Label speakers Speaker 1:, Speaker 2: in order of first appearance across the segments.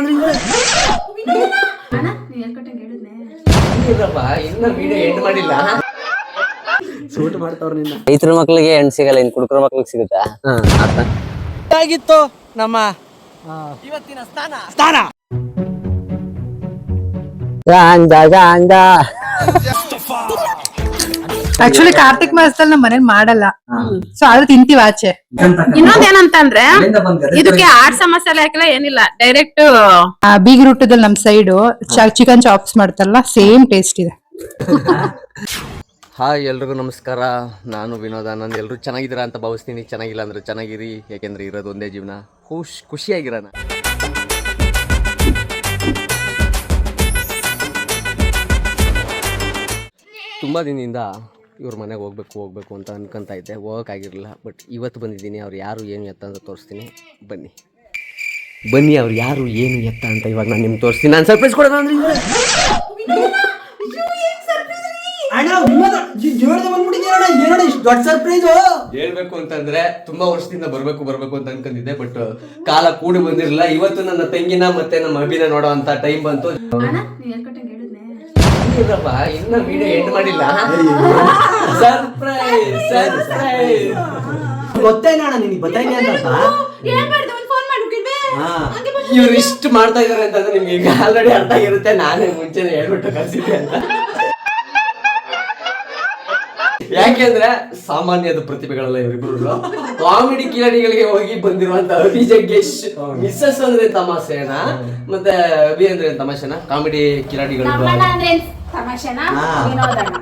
Speaker 1: ಅಂದ್ರೆ ಇವ್ರೆ. ಸೂಟ್ ಮಾಡ್ತಾವ್ರ ನಿನ್ನ.
Speaker 2: ರೈತರ ಮಕ್ಳಿಗೆ ಹೆಣ್ ಸಿಗಲ್ಲ ಇನ್ ಕುಡುಕರ ಮಕ್ಳಿಗೆ ಸಿಗುತ್ತಾ?
Speaker 1: ಹಾ ಅರ್ಥ. ಆಗಿತ್ತು ನಮ್ಮ ಇವತ್ತಿನ ಸ್ಥಾನ ಸ್ಥಾನ
Speaker 2: ಗಾಂಜಾ ಗಾಂಜ.
Speaker 3: ಆಕ್ಚುಲಿ ಕಾರ್ತಿಕ್ ಮಾಸದಲ್ಲಿ ನಮ್ಮ ಮನೇಲಿ ಮಾಡಲ್ಲ. ಸೊ ಆದ್ರೆ ತಿಂತೀವಿ ಆಚೆ.
Speaker 4: ಇನ್ನೊಂದ್ ಏನಂತಂದ್ರೆ ಇದಕ್ಕೆ ಆಡ್ಸ ಮಸಾಲೆ ಹಾಕಲ್ಲ ಏನಿಲ್ಲ. ಡೈರೆಕ್ಟ್
Speaker 3: ಆ, ಬೀಗರೂಟದಲ್ಲಿ ನಮ್ ಸೈಡ್ ಚಿಕನ್ ಚಾಪ್ಸ್ ಮಾಡ್ತಾರಲ್ಲ ಸೇಮ್ ಟೇಸ್ಟ್ ಇದೆ.
Speaker 5: ಹಾಯ್ ಎಲ್ರಿಗೂ ನಮಸ್ಕಾರ. ನಾನು ವಿನೋದಾನಂದ್ ಎಲ್ಲರೂ ಚೆನ್ನಾಗಿದ್ದೀರಾ ಅಂತ ಭಾವಿಸ್ತೀನಿ. ಚೆನ್ನಾಗಿಲ್ಲ ಅಂದ್ರೆ ಚೆನ್ನಾಗಿರಿ. ಯಾಕೆಂದ್ರೆ ಇರೋದು ಒಂದೇ ಜೀವನ. ಖುಷ್ ಖುಷಿಯಾಗಿರೋಣ. ತುಂಬ ದಿನದಿಂದ ಇವ್ರ ಮನೆಗೆ ಹೋಗ್ಬೇಕು ಹೋಗ್ಬೇಕು ಅಂತ ಅನ್ಕೊಂತ ಇದ್ದೆ. ಹೋಗೋಕ್ಕಾಗಿರಲಿಲ್ಲ ಬಟ್ ಇವತ್ತು ಬಂದಿದ್ದೀನಿ. ಅವ್ರು ಯಾರು ಏನು ಎತ್ತ ಅಂತ ತೋರಿಸ್ತೀನಿ. ಬನ್ನಿ. ಬನ್ನಿ ಅವ್ರು ಯಾರು ಏನು ಎತ್ತ ಅಂತ ಇವಾಗ ನಾನು ನಿಮ್ಗೆ ತೋರಿಸ್ತೀನಿ. ನಾನು ಸರ್ಪ್ರೈಸ್ ಕೊಡೋಣ ಅಂದ್ರೆ
Speaker 1: ದೊಡ್ಡ ಸರ್ಪ್ರೈಸ್
Speaker 5: ಹೇಳ್ಬೇಕು ಅಂತಂದ್ರೆ ತುಂಬಾ ವರ್ಷದಿಂದ ಬರ್ಬೇಕು ಬರ್ಬೇಕು ಅಂತ ಅನ್ಕೊಂಡಿದ್ದೆ ಬಟ್ ಕಾಲ ಕೂಡಿ ಬಂದಿರಲಿಲ್ಲ. ಇವತ್ತು ನನ್ನ ತಂಗಿನ ಮತ್ತೆ ನಮ್ಮ ಅಭಿನ ನೋಡೋ ಅಂತ ಟೈಮ್ ಬಂತು.
Speaker 4: ಅಣ್ಣ
Speaker 5: ಇನ್ನು ವಿಡಿಯೋ ಎಂಡ್ ಮಾಡಿಲ್ಲ. ಸರ್ಪ್ರೈಸ್ ಸರ್ಪ್ರೈಸ್
Speaker 1: ಗೊತ್ತೇನಣ್ಣ ನಿನಗೆ ಗೊತ್ತಾಯ್ತು ಅಂತಪ್ಪ
Speaker 5: ಇವ್ರು ಇಷ್ಟು ಮಾಡ್ತಾ ಇದಾರೆ ಅಂತಂದ್ರೆ ನಿಮ್ಗೆ ಈಗ ಆಲ್ರೆಡಿ ಅರ್ಥ ಆಗಿರುತ್ತೆ. ನಾನೇ ಮುಂಚೆ ಹೇಳ್ಬಿಟ್ಟು ಕಳ್ಸಿದ್ದೆ ಅಂತ. ಯಾಕೆಂದ್ರೆ ಸಾಮಾನ್ಯದ ಪ್ರತಿಭೆಗಳಲ್ಲ ಇವರಿಬ್ರು ಕಾಮಿಡಿ ಕಿಲಾಡಿಗಳಿಗೆ ಹೋಗಿ ಬಂದಿರುವಂತ ಅಭಿ ಜಗ್ಗೇಶ್ ಮಿಸ್ಸಸ್ ಅಂದ್ರೆ ತಮಾಷೆನಾ? ಮತ್ತೆ ಅಭಿ ಅಂದ್ರೆ ತಮಾಷೆನಾ? ಕಾಮಿಡಿ ಕಿಲಾಡಿಗಳು
Speaker 4: ತಮಾಷೆನಾ? ವಿನೋದಣ್ಣ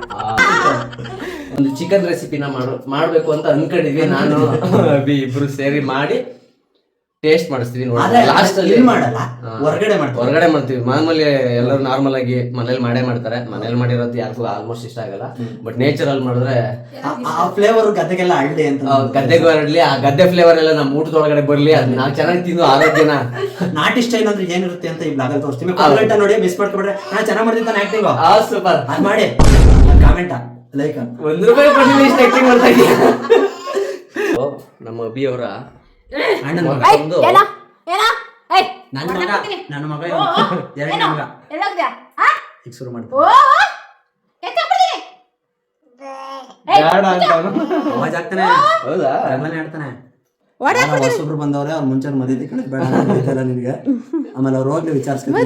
Speaker 5: ಒಂದು ಚಿಕನ್ ರೆಸಿಪಿನ ಮಾಡು ಮಾಡ್ಬೇಕು ಅಂತ ಅನ್ಕೊಂಡಿದ್ವಿ ನಾನು. ಅಭಿ ಇಬ್ರು ಸೇರಿ ಮಾಡಿ ಟೇಸ್ಟ್ ಮಾಡಿಸ್ತೀವಿ
Speaker 1: ನೋಡಿ.
Speaker 5: ಲಾಸ್ಟ್ ಅಲ್ಲಿ
Speaker 1: ಮಾಡಲ್ಲ. ಹೊರಗಡೆ ಮಾಡ್ತಾರೆ
Speaker 5: ಹೊರಗಡೆ ಮಾಡ್ತೀವಿ. ಮಾಮೂಲಿ ಎಲ್ಲರೂ ನಾರ್ಮಲ್ ಆಗಿ ಮನೇಲಿ ಮಾಡೇ ಮಾಡ್ತಾರೆ. ಮನೇಲಿ ಮಾಡಿರೋದು ಯಾರಿಗೂ ಆಲ್ಮೋಸ್ಟ್ ಇಷ್ಟ ಆಗಲ್ಲ. ಬಟ್ ನೇಚರ್ ಅಲ್ಲಿ ಮಾಡಿದ್ರೆ
Speaker 1: ಆ- ಫ್ಲೇವರ್ ಗದ್ದೆಗೆಲ್ಲ ಹಳ್ಳಿ ಅಂತ
Speaker 5: ಗದ್ದೆಗೆ ಬರಲಿ ಆ ಗದ್ದೆ ಫ್ಲೇವರ್ ಎಲ್ಲ ನಮ್ಮ ಊಟದೊಳಗಡೆ ಬರ್ಲಿ ಅದ್ ನಾವು ಚೆನ್ನಾಗಿ ತಿಂದು ಆರೋಗ್ಯನ.
Speaker 1: ನಾಟಿ ಸ್ಟೈಲ್ ಅಂದ್ರೆ ಏನಿರುತ್ತೆ ಅಂತ ಈ ಬ್ಲಾಗ್ ಅಲ್ಲಿ ತೋರಿಸ್ತೀವಿ ಕಾಮೆಂಟ್ ನೋಡಿ ಮಿಸ್ ಮಾಡ್ಕೊಂಡ್ರೆ ನಾ ಚೆನ್ನಾಗಿ ಮಾಡ್ತಿದ್ದಾನೆ ಆಕ್ಟಿಂಗ್
Speaker 5: ಆ ಸೂಪರ್
Speaker 1: ಅದ್ ಮಾಡಿ. ಕಾಮೆಂಟ್ ಲೈಕ್
Speaker 5: ಒಂದ್ ರೂಪಾಯಿ ಕೊಟ್ಟಿಲ್ಲ ಇಷ್ಟು ಆಕ್ಟಿಂಗ್ ಮಾಡ್ತಾ ಇದೀಯ? ನಮ್ಮ ಅಭಿ ಅವರ
Speaker 1: ಅಣ್ಣನ ಮಗ
Speaker 5: ಒಂದು
Speaker 4: ಏನ? ಏನ? ಏಯ್
Speaker 1: ನನ್ನ ಮಗ ನನ್ನ ಮಗ. ಎರಡನೇ ಮಗ.
Speaker 4: ಎಲ್ಲೋಗ್ದ್ಯಾ?
Speaker 1: ಈಗ ಶುರು ಮಾಡ್ತೀನಿ.
Speaker 4: ಓ ಎತ್ತಾಕ್ಬಿಡ್ತೀನಿ
Speaker 5: ಬೇಡ ಅಂತ
Speaker 1: ಅವಾಜ್ ಆಗ್ತಾನೆ
Speaker 5: ಹೌದಾ?
Speaker 1: ಆಡ್ತಾನೆ. ಹೊಸಬ್ರು ಬಂದವ್ರೆ ಅವ್ರ ಮುಂಚೆ ಮದುವೆ ಕಡೆ ಬೇಡ ನಿನಗೆ. ಆಮೇಲೆ ಅವ್ರು ಹೋಗ್ಲಿ ವಿಚಾರಿಸ್ಕೊಂಡು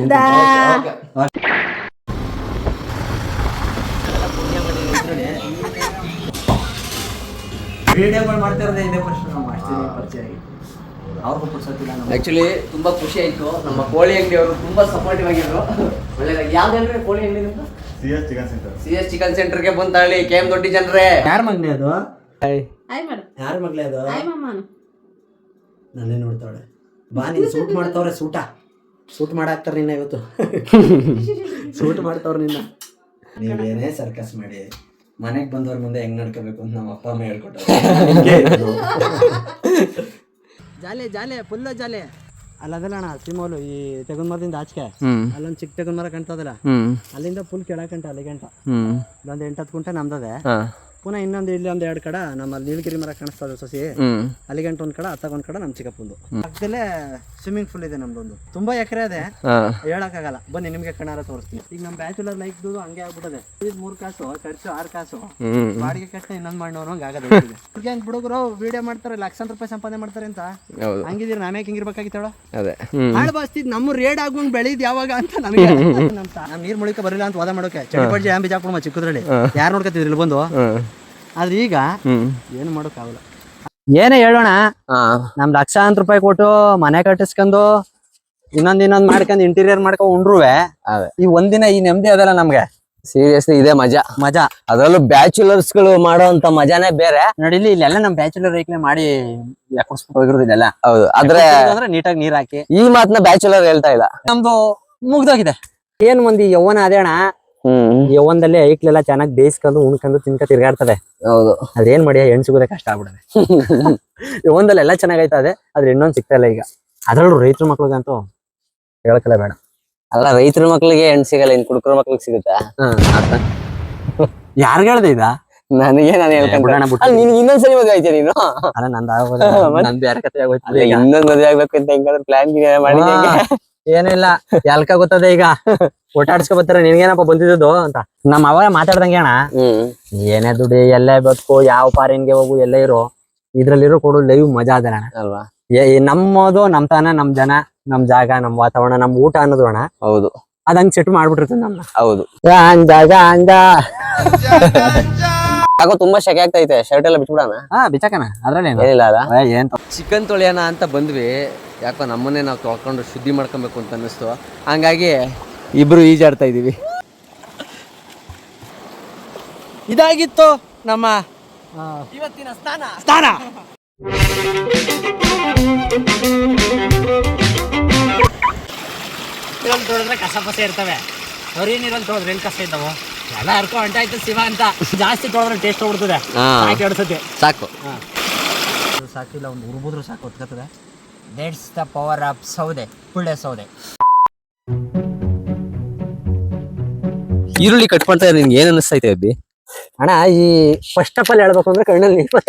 Speaker 1: ವಿಡಿಯೋಗಳು ಮಾಡ್ತಿರೋದೇ ಇದೇ ಪ್ರಶ್ನೆ ನಾವು ಮಾಡ್ತೀವಿ ಪರಿಚಯ ಆಗಿ ಅವ್ರಿಗೂ ಪುರ್ಸತ್ತಿಲ್ಲ ಆ್ಯಕ್ಚುಲಿ
Speaker 5: ಆಕ್ಚುಲಿ ತುಂಬಾ ಖುಷಿ ಆಯ್ತು. ನಮ್ಮ ಕೋಳಿ ಅಂಗಡಿ ಅವರು ತುಂಬಾ ಸಪೋರ್ಟಿವ್ ಆಗಿದ್ರು. ಒಳ್ಳೆದಾಗಿ. ಯಾವ್ದು ಕೋಳಿ ಅಂಗಡಿ ನಿಮ್ದು? ಸಿ ಎಸ್ ಚಿಕನ್ ಸೆಂಟರ್ಗೆ ಬಂತಾಳಿ ಕೆ ಎಂ ದೊಡ್ಡಿ ಜನರೇ.
Speaker 1: ಯಾರ ಮಗನೇ ಅದು? ಯಾರ ಮಗಳೇ ಅದು? ನನ್ನೇ ನೋಡ್ತಾವಳೆ. ಬಾ ನೀನು ಸೂಟ್ ಮಾಡ್ತಾವ್ರೆ ಸೂಟ. ಸೂಟ್ ಮಾಡಾಕ್ತಾರೆ ನಿನ್ನ ಇವತ್ತು. ಸೂಟ್ ಮಾಡ್ತಾವ್ರೆ ನಿನ್ನ. ನೀವೇನೇ ಸರ್ಕಸ್ ಮಾಡಿ ಮನೆಗೆ ಬಂದವ್ರ ಮುಂದೆ ಹೆಂಗ್ ನಡ್ಕೋಬೇಕು ಅಂತ ನಮ್ಮ ಅಪ್ಪ ಅಮ್ಮ ಹೇಳ್ಕೊಟ್ರು ಜಾಲೆ ಜಾಲೆ ಫುಲ್ಲು ಜಾಲೆ. ಅಲ್ಲ ಅದಲ್ಲ ಅಣ್ಣ ಸಿಮೋಲು ಈ ತೆಗುನ್ ಮರದಿಂದ ಆಚೆ ಅಲ್ಲೊಂದು ಚಿಕ್ಕ ತೆಗುನ್ ಮರ ಕಾಣ್ತದಲ್ಲ? ಅಲ್ಲಿಂದ ಫುಲ್ ಕೆಳಕಂಟ ಅಲ್ಲಿ ಗಂಟ ಇಲ್ಲೊಂದು ಎಂಟತ್ತು ಕುಂಟೆ ನಮ್ದದೆ. ಪುನಃ ಇನ್ನೊಂದು ಇಲ್ಲಿ ಒಂದು ಎರಡು ಕಡೆ ನಮ್ಮ ನೀಲಗಿರಿ ಮರ ಕಾಣಿಸ್ತದೆ ಸಸಿ. ಅಲ್ಲಿಗಂಟ ಒಂದ್ ಕಡೆ ಅತ್ತಾಗ ಒಂದ್ ಕಡೆ ನಮ್ಮ ಚಿಕ್ಕಪ್ಪಂದು. ಪಕ್ಕದಲ್ಲೇ ಸ್ವಿಮ್ಮಿಂಗ್ ಫುಲ್ ಇದೆ ನಮ್ದೊಂದು. ತುಂಬಾ ಎಕರೆ ಇದೆ. ಹೇಳಕ್ಕಾಗಲ್ಲ. ಬನ್ನಿ ನಿಮ್ಗೆ ಕಣಾರ ತೋರಿಸ್ತೀನಿ. ಈಗ ನಮ್ಮ ಬ್ಯಾಚುಲರ್ ಲೈಫ್ ಹಂಗೆ ಆಗ್ಬಿಟ್ಟದೆ. ಇದು ಮೂರ್ ಕಾಸು ಖರ್ಚು ಆರು ಕಾಸು. ಬಾಡಿಗೆ ಕಷ್ಟ ಇನ್ನೊಂದ್ ಮಾಡೋನು ಹಂಗ ಆಗದೆ ಹಂಗ್ ಹುಡುಗರು ವಿಡಿಯೋ ಮಾಡ್ತಾರೆ ಲಕ್ಷಾಂತರ ರೂಪಾಯಿ ಸಂಪಾದನೆ ಮಾಡ್ತಾರೆ ಅಂತ. ಹಂಗಿದ್ರೆ ನಾಮ್ಯಾಕೆ ಹಿಂಗಿರ್ಬೇಕಾಗಿತ್ತೇಳ
Speaker 5: ಅದೇ.
Speaker 1: ಹಾಳು ಬಾಸ್ತಿದ್ ನಮ್ಮ ರೇಡ್ ಆಗುವಂಗ್ ಬೆಳೆದ್ ಯಾವಾಗ ಅಂತ ನನಗೆ ನಮ್ ನಮ್ ನೀರ್ ಮುಳಿಕ ಬರಲಿಲ್ಲ ಅಂತ ವಾದ ಮಾಡೋಕೆ. ಚಡಿಪಡ್ಜಿ ಆಂಬಿ ಜಾಕ್ಬಿಡಮ್ಮ ಚಿಕ್ಕದ್ರಲ್ಲಿ? ಯಾರು ನೋಡ್ಕೊತಿದ್ರಿ ಇಲ್ಲಿ ಬಂದು? ಆದ್ರೆ ಈಗ ಏನು ಮಾಡೋಕ್ಕಾಗಲ್ಲ. ಏನೇ ಹೇಳೋಣ ನಮ್ ಲಕ್ಷಾಂತರ ರೂಪಾಯಿ ಕೊಟ್ಟು ಮನೆ ಕಟ್ಟಿಸ್ಕೊಂಡು ಇನ್ನೊಂದ್ ಇನ್ನೊಂದ್ ಮಾಡ್ಕೊಂಡು ಇಂಟೀರಿಯರ್ ಮಾಡ್ಕೊಂಡು ಉಂಡ್ರುವೆ
Speaker 2: ಅದೇ.
Speaker 1: ಈ ಒಂದಿನ ಈ ನೆಮ್ಮದಿ ಅದಲ್ಲ ನಮ್ಗೆ.
Speaker 2: ಸೀರಿಯಸ್ಲಿ ಇದೆ ಮಜಾ.
Speaker 1: ಮಜಾ.
Speaker 2: ಅದರಲ್ಲೂ ಬ್ಯಾಚುಲರ್ಸ್ಗಳು ಮಾಡೋಂತ ಮಜಾನೇ ಬೇರೆ.
Speaker 1: ನೋಡಿಲಿ ಇಲ್ಲೆಲ್ಲ ನಮ್ ಬ್ಯಾಚುಲರ್ ಐಕ್ಲೆ ಮಾಡಿ ಹೋಗಿರೋದಿಲ್ಲ ಹೋಗಿರೋದು ಇದೆಲ್ಲ
Speaker 2: ಹೌದು. ಆದ್ರೆ
Speaker 1: ಅಂದ್ರೆ ನೀಟಾಗಿ ನೀರ್ ಹಾಕಿ.
Speaker 2: ಈ ಮಾತನ್ನ ಬ್ಯಾಚುಲರ್ ಹೇಳ್ತಾ ಇಲ್ಲ.
Speaker 1: ನಮ್ದು ಮುಗ್ದೋಗಿದೆ. ಏನ್ ಮಂದಿ ಯವ್ವನ ಅದೇಣ
Speaker 2: ಹ್ಮ್.
Speaker 1: ಯವ್ವನದಲ್ಲಿ ಐಕ್ಲೆಲ್ಲ ಚೆನ್ನಾಗಿ ಬೇಯಿಸ್ಕೊಂಡು ಉಣ್ಕೊಂಡು ತಿನ್ಕ ತಿರ್ಗಾಡ್ತದೆ.
Speaker 2: ಹೌದು.
Speaker 1: ಅದೇನ್ ಮಾಡಿ ಹೆಣ್ ಸಿಗೋದೇ ಕಷ್ಟ ಆಗ್ಬಿಡದೆ. ಯವ್ವನದಲ್ಲಿ ಎಲ್ಲ ಚೆನ್ನಾಗೈತದೆ ಆದ್ರೆ ಇನ್ನೊಂದ್ ಸಿಗ್ತಾ ಇಲ್ಲ ಈಗ. ಅದ್ರಲ್ಲೂ ರೈತರ ಮಕ್ಳಿಗಂತೂ ಹೇಳಕಲ್ಲ ಬೇಡ.
Speaker 2: ಅಲ್ಲ ರೈತರ ಮಕ್ಳಿಗೆ ಹೆಣ್ ಸಿಗಲ್ಲ ಇನ್ ಕುಡುಕರ ಮಕ್ಳಿಗೆ ಸಿಗುತ್ತಾ?
Speaker 1: ಯಾರ್ಗ ಹೇಳ್ದೆ ಇದ?
Speaker 2: ನನಗೆ ನಾನು
Speaker 1: ಬಿಡೋಣ
Speaker 2: ಹೇಳ್ಕೊಂಡೆ
Speaker 1: ಬಿಟ್ಟು.
Speaker 2: ಅಲ್ಲ ನಿನ್ ಇನ್ನೊಂದ್ಸರಿ ಮದುವೆ ಆಯ್ತಾ ನೀನು?
Speaker 1: ಅಲ್ಲ ನಂದು
Speaker 2: ಆಗೋದು
Speaker 1: ನನ್ ಬೇರೆ ಕತೆ ಆಗೋಯ್ತು.
Speaker 2: ಇನ್ನೊಂದ್ ಮದುವೆ ಆಗ್ಬೇಕು ಅಂತ ಹೆಂಗಾದ್ರೆ ಪ್ಲಾನ್
Speaker 1: ಏನಿಲ್ಲ ಎಲ್ಕ ಗೊತ್ತದೆ ಈಗ? ಓಟಾಡ್ಸ್ಕೊ ಬರ್ತಾರ? ನಿನ್ಗೇನಪ್ಪ ಬಂದಿದ್ದು ಅಂತ. ನಮ್ಮ ಅವಾಗ ಮಾತಾಡ್ದಂಗೆ ಅಣ್ಣ.
Speaker 2: ಹ್ಮ್.
Speaker 1: ಏನೇ ದುಡಿ ಎಲ್ಲೇ ಬದುಕು ಯಾವ ಪಾರಿನ್ಗೆ ಹೋಗು ಎಲ್ಲ ಇರೋ. ಇದ್ರಲ್ಲಿರೋ ಕೊಡು ಲೈವ್ ಮಜಾ ಅದ ಅಣ್ಣ.
Speaker 2: ಅಲ್ವಾ?
Speaker 1: ನಮ್ಮದು ನಮ್ ತಾನ ನಮ್ ಜನ ನಮ್ ಜಾಗ ನಮ್ ವಾತಾವರಣ ನಮ್ ಊಟ ಅನ್ನೋದು ಅಣ್ಣ.
Speaker 2: ಹೌದು.
Speaker 1: ಅದ್ ಹಂಗ್ ಸೆಟ್ ಮಾಡ್ಬಿಟ್ಟಿರ್ತದೆ ನಮ್ಮ
Speaker 2: ಹೌದು.
Speaker 1: ಹಂಗ
Speaker 2: ಯಾಕೋ ತುಂಬಾ ಶೆಕೆ ಆಗ್ತೈತೆ. ಶರ್ಟ್ ಎಲ್ಲ ಬಿಟ್ಬಿಡಣ
Speaker 1: ಹಾ ಬಿಚಾಕಣ ಅದ್ರಲ್ಲಿ
Speaker 2: ಏನಿಲ್ಲ ಅಲ್ಲ
Speaker 1: ಏನ್
Speaker 5: ಚಿಕನ್ ತೊಳೆಯೋಣ ಅಂತ ಬಂದ್ವಿ. ಯಾಕೋ ನಮ್ಮನ್ನೇ ನಾವು ತೊಳ್ಕೊಂಡು ಶುದ್ಧಿ ಮಾಡ್ಕೊಬೇಕು ಅಂತ ಅನ್ನಿಸ್ತು. ಹಂಗಾಗಿ ಇಬ್ರು ಈಜಾಡ್ತಾ ಇದೀವಿ. ಇದಾಗಿತ್ತು ನಮ್ಮ ಇವತ್ತಿನ ಸ್ಥಾನ. ಸ್ಥಾನ.
Speaker 1: ನೀರಲ್ಲಿ ತೊಳೆದ್ರೆ ಕಸ ಪಸ ಇರ್ತವೆ. ಹೊರಿ ನೀರಲ್ಲಿ ತೊಳೆದ್ರೆ ಎಲ್ಲಿ ಕಸ ಇದ್ದಾವ? ಎಲ್ಲ ಹರ್ಕೊ ಅಂಟಾಯ್ತು ಶಿವ ಅಂತ. ಜಾಸ್ತಿ ತೊಳೆದ್ರೆ ಟೇಸ್ಟ್ ಹೋಗ್ಬಿಡ್ತದೆ. ಸಾಕಿ ಹೊಡ್ಸತ್ತೆ
Speaker 5: ಸಾಕು.
Speaker 1: ಸಾಕಿಲ್ಲ ಒಂದು ಉರ್ಬುದ್ರು ಸಾಕು ಹೊತ್ಕತ್ತದೆ ದೇಟ್ಸ್ ದ ಪವರ್ ಆಫ್ ಸೌದೆ ಪುಳ್ಳೆ ಸೌದೆ.
Speaker 5: ಈರುಳ್ಳಿ ಕಟ್ ಮಾಡ್ತಾ ನಿನ್ಗೆ ಏನ್ ಅನಿಸ್ತೈತೆ ಅಬ್ಬಿ
Speaker 1: ಅಣ್ಣ ಈ ಫಸ್ಟ್ ಆಫ್ ಆಲ್ ಹೇಳ್ಬೇಕು ಅಂದ್ರೆ ಕಣ್ಣಲ್ಲಿ ನೀರ್.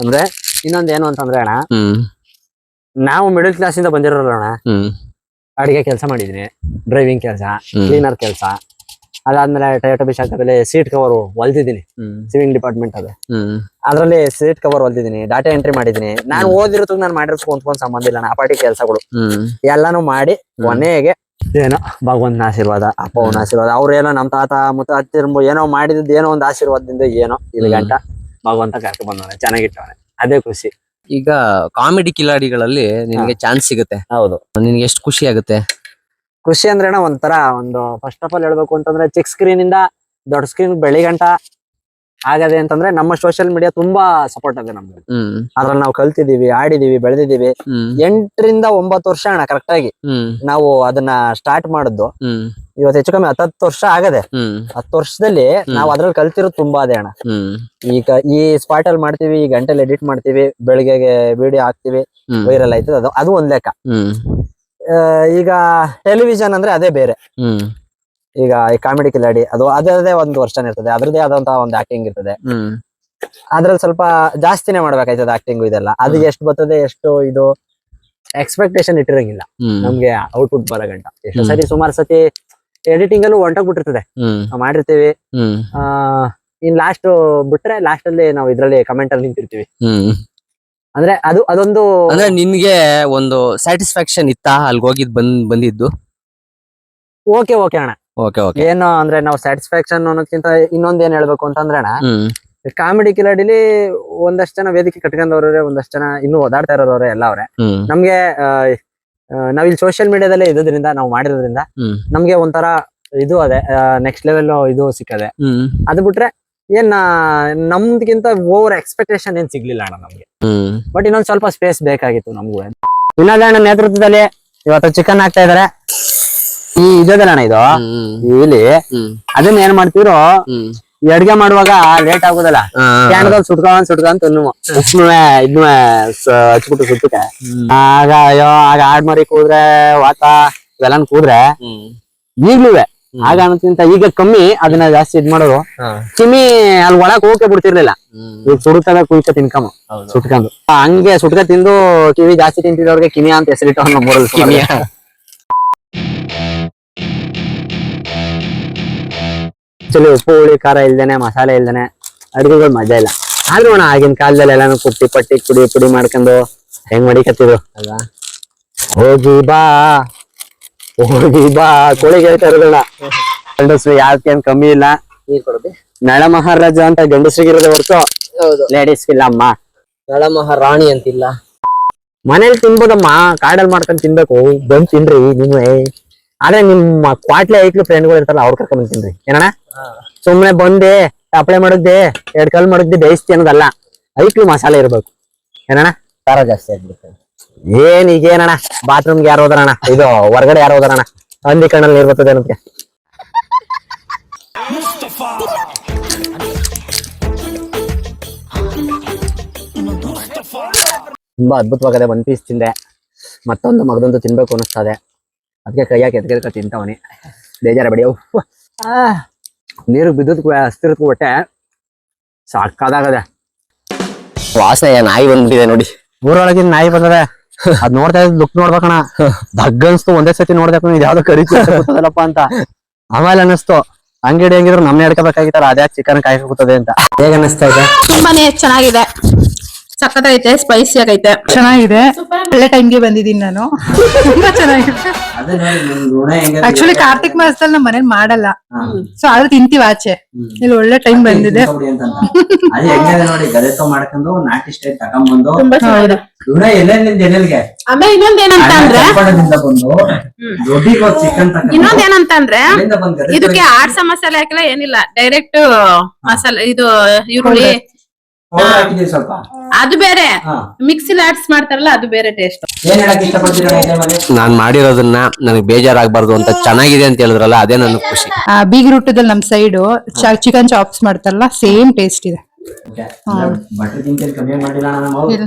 Speaker 1: ಅಂದ್ರೆ ಇನ್ನೊಂದ್ ಏನು ಅಂತಂದ್ರೆ ಅಣ್ಣ
Speaker 5: ಹ್ಮ್.
Speaker 1: ನಾವು ಮಿಡಲ್ ಕ್ಲಾಸ್ ಇಂದ ಬಂದಿರೋಲ್ಲ ಅಣ್ಣ
Speaker 5: ಹ್ಮ್.
Speaker 1: ಅಡಿಗೆ ಕೆಲಸ ಮಾಡಿದೀನಿ ಡ್ರೈವಿಂಗ್ ಕೆಲಸ
Speaker 5: ಹ್ಮ್.
Speaker 1: ಕ್ಲೀನರ್ ಕೆಲಸ ಅದಾದ್ಮೇಲೆ ಟೊಯೋಟೋ ಬಿಸಾಕದಲ್ಲಿ ಸೀಟ್ ಕವರ್ ಹೊಲ್ದಿದ್ದೀನಿ
Speaker 5: ಹ್ಮ್.
Speaker 1: ಸಿವಿಂಗ್ ಡಿಪಾರ್ಟ್ಮೆಂಟ್ ಅದು
Speaker 5: ಹ್ಮ್.
Speaker 1: ಅದ್ರಲ್ಲಿ ಸೀಟ್ ಕವರ್ ಹೊಲ್ದಿದ್ದೀನಿ ಡಾಟಾ ಎಂಟ್ರಿ ಮಾಡಿದೀನಿ ನಾನು ಓದಿರೋದಕ್ಕೆ ನಾನು ಮಾಡಿರೋದಕ್ಕೆ ಸಂಬಂಧ ಇಲ್ಲ ಆ ಪಾಟಿ ಕೆಲಸಗಳು.
Speaker 5: ಹ್ಮ್.
Speaker 1: ಎಲ್ಲಾನು ಮಾಡಿ ಕೊನೆಗೆ ಏನೋ ಭಗವಂತನ ಆಶೀರ್ವಾದ ಅಪ್ಪವನ ಆಶೀರ್ವಾದ ಅವ್ರೇನೋ ನಮ್ಮ ತಾತ ಮುತ್ತಾತಿರ್ ಏನೋ ಮಾಡಿದ್ದು ಏನೋ ಒಂದು ಆಶೀರ್ವಾದದಿಂದ ಏನೋ ಇಲ್ಲಿ ಗಂಟ ಭಗವಂತ ಕರ್ಕೊಂಡ್ ಬಂದವನೆ ಚೆನ್ನಾಗಿಟ್ಟವನೆ ಅದೇ ಖುಷಿ.
Speaker 5: ಈಗ ಕಾಮಿಡಿ ಕಿಲಾಡಿಗಳಲ್ಲಿ ನಿನ್ಗೆ ಚಾನ್ಸ್ ಸಿಗುತ್ತೆ.
Speaker 1: ಹೌದು.
Speaker 5: ನಿನ್ಗೆ ಎಷ್ಟು ಖುಷಿ ಆಗುತ್ತೆ?
Speaker 1: ಖುಷಿ ಅಂದ್ರೆ ಒಂಥರ ಒಂದು ಫಸ್ಟ್ ಆಫ್ ಆಲ್ ಹೇಳ್ಬೇಕು ಅಂತಂದ್ರೆ ಚಿಕ್ ಸ್ಕ್ರೀನ್ ಇಂದ ದೊಡ್ಡ ಸ್ಕ್ರೀನ್ ಬೆಳಿಗಂಟ ಆಗದೆ ಅಂತಂದ್ರೆ ನಮ್ಮ ಸೋಷಿಯಲ್ ಮೀಡಿಯಾ ತುಂಬಾ ಸಪೋರ್ಟ್ ಇದೆ ನಮ್ಗೆ. ಅದ್ರಲ್ಲಿ ನಾವು ಕಲ್ತಿದೀವಿ ಆಡಿದೀವಿ ಬೆಳೆದಿದೀವಿ. ಎಂಟರಿಂದ ಒಂಬತ್ತು ವರ್ಷ ಅಣ್ಣ ಕರೆಕ್ಟ್ ಆಗಿ. ನಾವು ಅದನ್ನ ಸ್ಟಾರ್ಟ್ ಮಾಡಿದ್ದು. ಇವತ್ತು ಹೆಚ್ಚು ಕಮ್ಮಿ ಹತ್ತತ್ತು ವರ್ಷ ಆಗದೆ. ಹತ್ತು ವರ್ಷದಲ್ಲಿ ನಾವು ಅದ್ರಲ್ಲಿ ಕಲ್ತಿರೋದು ತುಂಬಾ ಅದೇ ಅಣ್ಣ. ಈಗ ಈ ಸ್ಪಾಟ್ ಅಲ್ಲಿ ಮಾಡ್ತೀವಿ ಈ ಗಂಟೆಲಿ ಎಡಿಟ್ ಮಾಡ್ತೀವಿ ಬೆಳಿಗ್ಗೆಗೆ ವಿಡಿಯೋ ಹಾಕ್ತಿವಿ ವೈರಲ್ ಆಯ್ತದೆ ಅದು. ಅದು ಒಂದ್ ಲೆಕ್ಕ. ಈಗ ಟೆಲಿವಿಷನ್ ಅಂದ್ರೆ ಅದೇ ಬೇರೆ. ಈಗ ಈ ಕಾಮಿಡಿ ಕಿಲಾಡಿ ಅದು ಅದರದೇ ಒಂದು ವರ್ಷನ್ ಇರ್ತದೆ. ಅದರದೇ ಆದಂತ ಒಂದು ಆಕ್ಟಿಂಗ್ ಇರ್ತದೆ. ಅದ್ರಲ್ಲಿ ಸ್ವಲ್ಪ ಜಾಸ್ತಿನೇ ಮಾಡ್ಬೇಕಾಯ್ತದ ಆಕ್ಟಿಂಗ್ ಇದೆಲ್ಲ. ಅದು ಎಷ್ಟು ಬರ್ತದೆ ಎಷ್ಟು ಇದು ಎಕ್ಸ್ಪೆಕ್ಟೇಷನ್ ಇಟ್ಟಿರಂಗಿಲ್ಲ. ನಮ್ಗೆ ಔಟ್ಪುಟ್ ಬರೋ ಗಂಟ. ಎಷ್ಟು. ಸರಿ ಸುಮಾರು ಸತಿ ಎಡಿಟಿಂಗ್ ಅಲ್ಲೂ ಹೊಂಟೋಗ್ಬಿಟ್ಟಿರ್ತದೆ ಬಿಟ್ಟಿರ್ತದೆ ಮಾಡಿರ್ತೀವಿ. ಆ ಇನ್ ಲಾಸ್ಟ್ ಬಿಟ್ರೆ ಲಾಸ್ಟ್ ಅಲ್ಲಿ ನಾವು ಇದ್ರಲ್ಲಿ ಕಮೆಂಟ್ ಅಲ್ಲಿ ನಿಂತಿರ್ತೀವಿ. ಅಂದ್ರೆ ಅದು ಅದೊಂದು
Speaker 5: ಅಂದ್ರೆ ನಿನ್ಗೆ ಒಂದು ಸ್ಯಾಟಿಸ್ಫ್ಯಾಕ್ಷನ್ ಇತ್ತಾ? ಅಲ್ಲಿ ಹೋಗಿದ್ ಬಂದ್ ಬಂದಿದ್ದು?
Speaker 1: ಓಕೆ ಓಕೆ ಅಣ್ಣ.
Speaker 5: ಓಕೆ ಓಕೆ
Speaker 1: ಏನು ಅಂದ್ರೆ ನಾವು ಸ್ಯಾಟಿಸ್ಫ್ಯಾಕ್ಷನ್ ಅನ್ನೋದಕ್ಕಿಂತ ಇನ್ನೊಂದ್ ಏನ್ ಹೇಳ್ಬೇಕು ಅಂತಂದ್ರೆ ಕಾಮಿಡಿ ಕಿಲಾಡಿಲಿ ಒಂದಷ್ಟು ಜನ ವೇದಿಕೆ ಕಟ್ಕೊಂಡವ್ರೆ ಒಂದಷ್ಟು ಜನ ಇನ್ನು ಓದಾಡ್ತಾ ಇರೋರವ್ರೆ ಎಲ್ಲ ಅವ್ರೆ. ನಮ್ಗೆ ನಾವ್ ಇಲ್ಲಿ ಸೋಷಿಯಲ್ ಮೀಡಿಯಾದಲ್ಲೇ ಇದ್ರಿಂದ ನಾವು ಮಾಡಿರೋದ್ರಿಂದ ನಮ್ಗೆ ಒಂಥರ ಇದು ಅದೇ ನೆಕ್ಸ್ಟ್ ಲೆವೆಲ್ ಇದು ಸಿಕ್ಕದೆ. ಅದು ಬಿಟ್ರೆ ಏನ್ ನಮ್ದಿಂತ ಓವರ್ ಎಕ್ಸ್ಪೆಕ್ಟೇಷನ್ ಏನ್ ಸಿಗ್ಲಿಲ್ಲ ಅಣ್ಣ ನಮ್ಗೆ. ಬಟ್ ಇನ್ನೊಂದ್ ಸ್ವಲ್ಪ ಸ್ಪೇಸ್ ಬೇಕಾಗಿತ್ತು ನಮಗೂ. ವಿನೋದ್ ನೇತೃತ್ವದಲ್ಲಿ ಇವತ್ತು ಚಿಕನ್ ಹಾಕ್ತಾ ಇದಾರೆ. ಈ ಇದಲ್ಲ ಅಣ್ಣ ಇದು ಇಲ್ಲಿ ಅದನ್ನ ಏನ್ ಮಾಡ್ತಿರೋ ಅಡ್ಗೆ ಮಾಡುವಾಗ ಲೇಟ್ ಆಗುದಲ್ಲ? ಕ್ಯಾನ್ದಲ್ಲಿ ಸುಟ್ಕೊಂಡ್ ಸುಟ್ಕೊಂಡ್ ತಿನ್ನು ಉಪ್ನು ಇದ್ನು ಹಚ್ಬಿಟ್ಟು ಸುಟ್ಟಕ್ಕೆ. ಆಗ ಅಯ್ಯೋ ಆಗ ಆಡ್ ಮರಿ ಕೂದ್ರೆ ವಾತ ಇವೆಲ್ಲ ಕೂದ್ರೆ ಈಗ್ಲೂ ಆಗ ಅನ್ನೋದ್ಕಿಂತ ಈಗ ಕಮ್ಮಿ ಅದನ್ನ ಜಾಸ್ತಿ ಇದ್ ಮಾಡೋದು. ಕಿಮಿ ಅಲ್ಲಿ ಒಳಗ್ ಹೋಗಕ್ಕೆ ಬಿಡ್ತಿರ್ಲಿಲ್ಲ. ಈಗ ಸುಡುತ್ತದ ಕುಯ್ಕ ತಿನ್ಕಮ್ಮ. ಸುಟ್ಕೊಂಡು. ಹಂಗೆ ಸುಟ್ಕ ತಿಂದು ಕಿವಿ ಜಾಸ್ತಿ ತಿಂತಿದವ್ರಿಗೆ ಕಿಮಿ ಅಂತ ಹೆಸರಿಟ್ಟು ನಮ್ಮೂರಲ್ಲಿ ಕಿಮಿ ಚಲಿ ಉಪ್ಪು ಹುಳಿ ಖಾರ ಇಲ್ದೇನೆ ಮಸಾಲೆ ಇಲ್ದೇನೆ ಅಡುಗೆಗಳು ಮಜಾ ಇಲ್ಲ. ಆದ್ರೂ ಅಣ್ಣ ಆಗಿನ ಕಾಲದಲ್ಲಿ ಎಲ್ಲಾನು ಕುಟ್ಟಿ ಪಟ್ಟಿ ಕುಡಿ ಪುಡಿ ಮಾಡ್ಕೊಂಡು ಹೆಂಗ್ ಮಡಿಕತ್ತಿದ್ರು ಅಲ್ವಾ? ಹೋಗಿ ಬಾ ಹೋಗಿ ಬಾ ಕೋಳಿ ಹೇಳ್ತಾ ಇರೋದಣ್ಣ ಗಂಡಸ್ರು ಯಾವ್ದೇನ್ ಕಮ್ಮಿ ಇಲ್ಲ. ನಳ ಮಹಾರಾಜ ಅಂತ ಗಂಡಸ್ರಿಗಿರೋದೇ ಹೊರತು. ಲೇಡೀಸ್ ಇಲ್ಲ ಅಮ್ಮ.
Speaker 2: ನಳ ಮಹಾರಾಣಿ ಅಂತಿಲ್ಲ.
Speaker 1: ಮನೇಲಿ ತಿನ್ಬೋದಮ್ಮ ಕಾಡಲ್ಲಿ ಮಾಡ್ಕೊಂಡು ತಿನ್ಬೇಕು. ಬಂದ್ ತಿನ್ರಿ ನೀವೇ. ಆದ್ರೆ ನಿಮ್ಮ ಕ್ವಾಟ್ಲೆ ಐಟ್ಲು ಫ್ರೆಂಡ್ಗಳು ಇರ್ತಾರಲ್ಲ ಅವ್ರು ಕರ್ಕೊಂಡ್ ಬಂದ್ ತಿನ್ರಿ ಏನಣ್ಣ? ಸುಮ್ನೆ ಬಂದೆ ಅಪ್ಲೈ ಮಾಡಿದ್ದೆ ಎರಡ್ ಕಲ್ ಮಾಡಿದ್ದೆ ಬೇಯಿಸ್ತಿ ಅನ್ನೋದಲ್ಲ. ಐಟ್ಲು ಮಸಾಲೆ ಇರ್ಬೇಕು. ಏನಣ್ಣ?
Speaker 2: ಖಾರ ಜಾಸ್ತಿ ಆಗ್ಬಿಡುತ್ತೆ.
Speaker 1: ಏನ್ ಈಗ ಏನಣ್ಣ? ಬಾತ್ರೂಮ್ಗೆ ಯಾರು ಹೋದಾರಣ ಇದು ಹೊರಗಡೆ ಯಾರು ಹೋದಾರಣ ಹಂದಿ ಕಣ್ಣಲ್ಲಿ ನೀರ್ ಬರ್ತದೆ ತುಂಬಾ ಅದ್ಭುತವಾಗದೆ ಒನ್ ಪೀಸ್ ತಿಂದೆ. ಮತ್ತೊಂದು ಮಗದೊಂದು ತಿನ್ಬೇಕು ಅನಿಸ್ತದೆ ಅದಕ್ಕೆ ಕೈಯಾಕೆ ಎದ್ಗೆದ್ಕ ತಿಂತಾವನಿ. ಬೇಜಾರ ಬಿಡಿ ನೀರು ಬಿದ್ದದ್ ಹಸ್ತಿರದ್ ಹೊಟ್ಟೆ ಸಾಕಾದಾಗದೆ.
Speaker 2: ವಾಸನೆ ನಾಯಿ ಬಂದ್ಬಿಟ್ಟಿದೆ ನೋಡಿ.
Speaker 1: ಊರೊಳಗಿನ ನಾಯಿ ಬಂದದ. ಅದ್ ನೋಡ್ತಾ ಇದ್ ಲುಕ್ ನೋಡ್ಬೇಕಣ. ದಗ್ ಅನ್ಸ್ತು ಒಂದೇ ಸತಿ ನೋಡ್ಬೇಕು. ಇದು ಯಾವ್ದೋ ಅಂತ. ಆಮೇಲೆ ಅನ್ನಿಸ್ತು ಅಂಗಡಿ ಹೆಂಗಿದ್ರು ನಮ್ನೆ ಹಿಡ್ಕೋಬೇಕಾಗಿತ್ತಲ್ಲ ಅದ್ಯಾಕ್ ಚಿಕನ್ ಕಾಯಿ ಕೂತದೆ ಅಂತ. ಹೇಗ ಅನಿಸ್ತಾ ಇದೆ?
Speaker 4: ತುಂಬಾನೇ ಚೆನ್ನಾಗಿದೆ. ಸಖತ್ತೈತೆ ಸ್ಪೈಸಿ ಆಗೈತೆ.
Speaker 3: ಚೆನ್ನಾಗಿದೆ. ಒಳ್ಳೆ ಟೈಮ್ಗೆ ಬಂದಿದ್ದೀನಿ ನಾನು. ತುಂಬಾ ಚೆನ್ನಾಗಿದೆ. ಆಕ್ಚುಲಿ ಕಾರ್ತಿಕ್ ಮಾಸದಲ್ಲಿ ನಮ್ಮ ಮನೇಲಿ ಮಾಡಲ್ಲ. ಸೊ ಆದ್ರೆ ತಿಂತೀವಿ ಆಚೆ. ಇಲ್ಲಿ ಒಳ್ಳೆ ಟೈಮ್ ಬಂದಿದೆ.
Speaker 4: ತುಂಬಾ ಚೆನ್ನಾಗಿದೆ. ಆಮೇಲೆ ಇನ್ನೊಂದೇನಂತ ಅಂದ್ರೆ
Speaker 1: ಬಂದ್ ಗದೆಗೆ
Speaker 4: ಇದಕ್ಕೆ ಆಡ್ಸ ಮಸಾಲೆ ಹಾಕಿಲ್ಲ ಏನಿಲ್ಲ. ಡೈರೆಕ್ಟ್ ಮಸಾಲೆ ಇದು ಈರುಳ್ಳಿ
Speaker 1: ಹಾಕಿದೀವಿ ಸ್ವಲ್ಪ.
Speaker 4: ಅದು ಬೇರೆ.
Speaker 1: ಹಾ.
Speaker 4: ಮಿಕ್ಸಿಲಿ ಆಡ್ಸ್ ಮಾಡ್ತಾರಲ್ಲ ಅದು ಬೇರೆ ಟೇಸ್ಟ್
Speaker 1: ಏನ್ ಹೇಳಕ್ ಇಷ್ಟಪಡ್ತೀರಾ ಇದೇ ಮನೆ?
Speaker 5: ನಾನು ಮಾಡಿರೋದನ್ನ ನನಗೆ ಬೇಜಾರಾಗಬಾರ್ದು ಅಂತ ಚೆನ್ನಾಗಿದೆ ಅಂತ ಹೇಳಿದ್ರಲ್ಲ ಅದೇ ನನ್ನ ಖುಷಿ.
Speaker 3: ಆ ಬೀಗರೂಟದಲ್ಲಿ ನಮ್ ಸೈಡ್ ಚಿಕನ್ ಚಾಪ್ಸ್ ಮಾಡ್ತಾರಲ್ಲ ಸೇಮ್ ಟೇಸ್ಟ್ ಇದೆ.
Speaker 1: ಬಟರ್ ಗಿಂತ ಕಮ್ಮಿ ಮಾಡಿಲ್ಲ ನಮ್ಮ ಬನ್ನಿ.